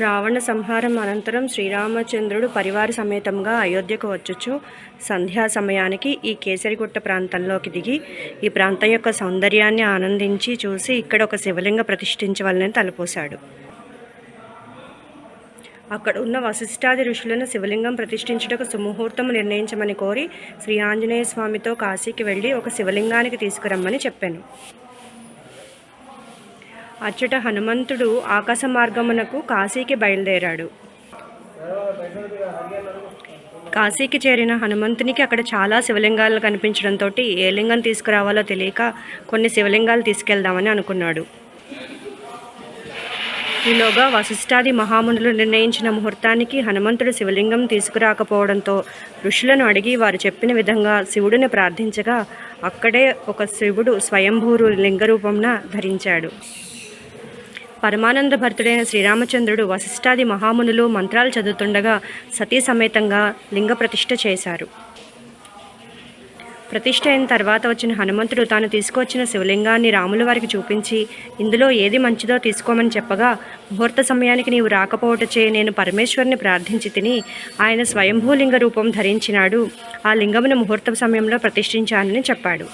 రావణ సంహారం అనంతరం శ్రీరామచంద్రుడు పరివార సమేతంగా అయోధ్యకు వచ్చుచు సంధ్యా సమయానికి ఈ కేసరిగుట్ట ప్రాంతంలోకి దిగి ఈ ప్రాంతం యొక్క సౌందర్యాన్ని ఆనందించి చూసి ఇక్కడ ఒక శివలింగ ప్రతిష్ఠించవలనని తలపోశాడు. అక్కడ ఉన్న వశిష్ఠాది ఋషులను శివలింగం ప్రతిష్ఠించుటకు సుముహూర్తం నిర్ణయించమని కోరి శ్రీ ఆంజనేయ స్వామితో కాశీకి వెళ్ళి ఒక శివలింగానికి తీసుకురమ్మని చెప్పాను. అచ్చట హనుమంతుడు ఆకాశ మార్గమునకు కాశీకి బయలుదేరాడు. కాశీకి చేరిన హనుమంతునికి అక్కడ చాలా శివలింగాలు కనిపించడంతో ఏ లింగం తీసుకురావాలో తెలియక కొన్ని శివలింగాలు తీసుకెళ్దామని అనుకున్నాడు. ఈలోగా వశిష్ఠాది మహామునులు నిర్ణయించిన ముహూర్తానికి హనుమంతుడు శివలింగం తీసుకురాకపోవడంతో ఋషులను అడిగి వారు చెప్పిన విధంగా శివుడిని ప్రార్థించగా అక్కడే ఒక శివుడు స్వయంభూరు లింగరూపంన ధరించాడు. పరమానంద భర్తుడైన శ్రీరామచంద్రుడు వశిష్ఠాది మహామునులు మంత్రాలు చదువుతుండగా సతీ సమేతంగా లింగ ప్రతిష్ఠ చేశారు. ప్రతిష్ఠ అయిన తర్వాత వచ్చిన హనుమంతుడు తాను తీసుకొచ్చిన శివలింగాన్ని రాముల వారికి చూపించి ఇందులో ఏది మంచిదో తీసుకోమని చెప్పగా ముహూర్త సమయానికి నీవు రాకపోవటచే నేను పరమేశ్వరుని ప్రార్థించి తిని ఆయన స్వయంభూలింగ రూపం ధరించినాడు. ఆ లింగమును ముహూర్త సమయంలో ప్రతిష్ఠించానని చెప్పాడు.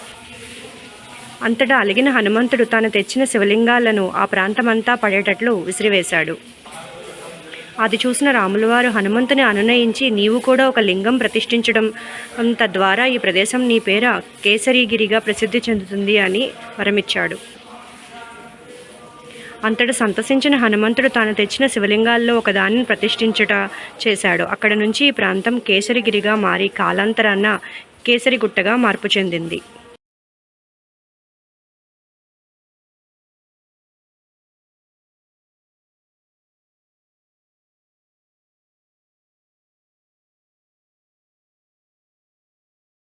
అంతటా అలిగిన హనుమంతుడు తాను తెచ్చిన శివలింగాలను ఆ ప్రాంతమంతా పడేటట్లు విసిరివేశాడు. అది చూసిన రాములవారు హనుమంతుని అనునయించి నీవు కూడా ఒక లింగం ప్రతిష్ఠించడం తద్వారా ఈ ప్రదేశం నీ పేర కేసరిగిరిగా ప్రసిద్ధి చెందుతుంది అని వరమిచ్చాడు. అంతట సంతసించిన హనుమంతుడు తాను తెచ్చిన శివలింగాల్లో ఒకదానిని ప్రతిష్ఠించుట చేశాడు. అక్కడ నుంచి ఈ ప్రాంతం కేసరిగిరిగా మారి కాలాంతరాన కేసరిగుట్టగా మార్పు చెందింది.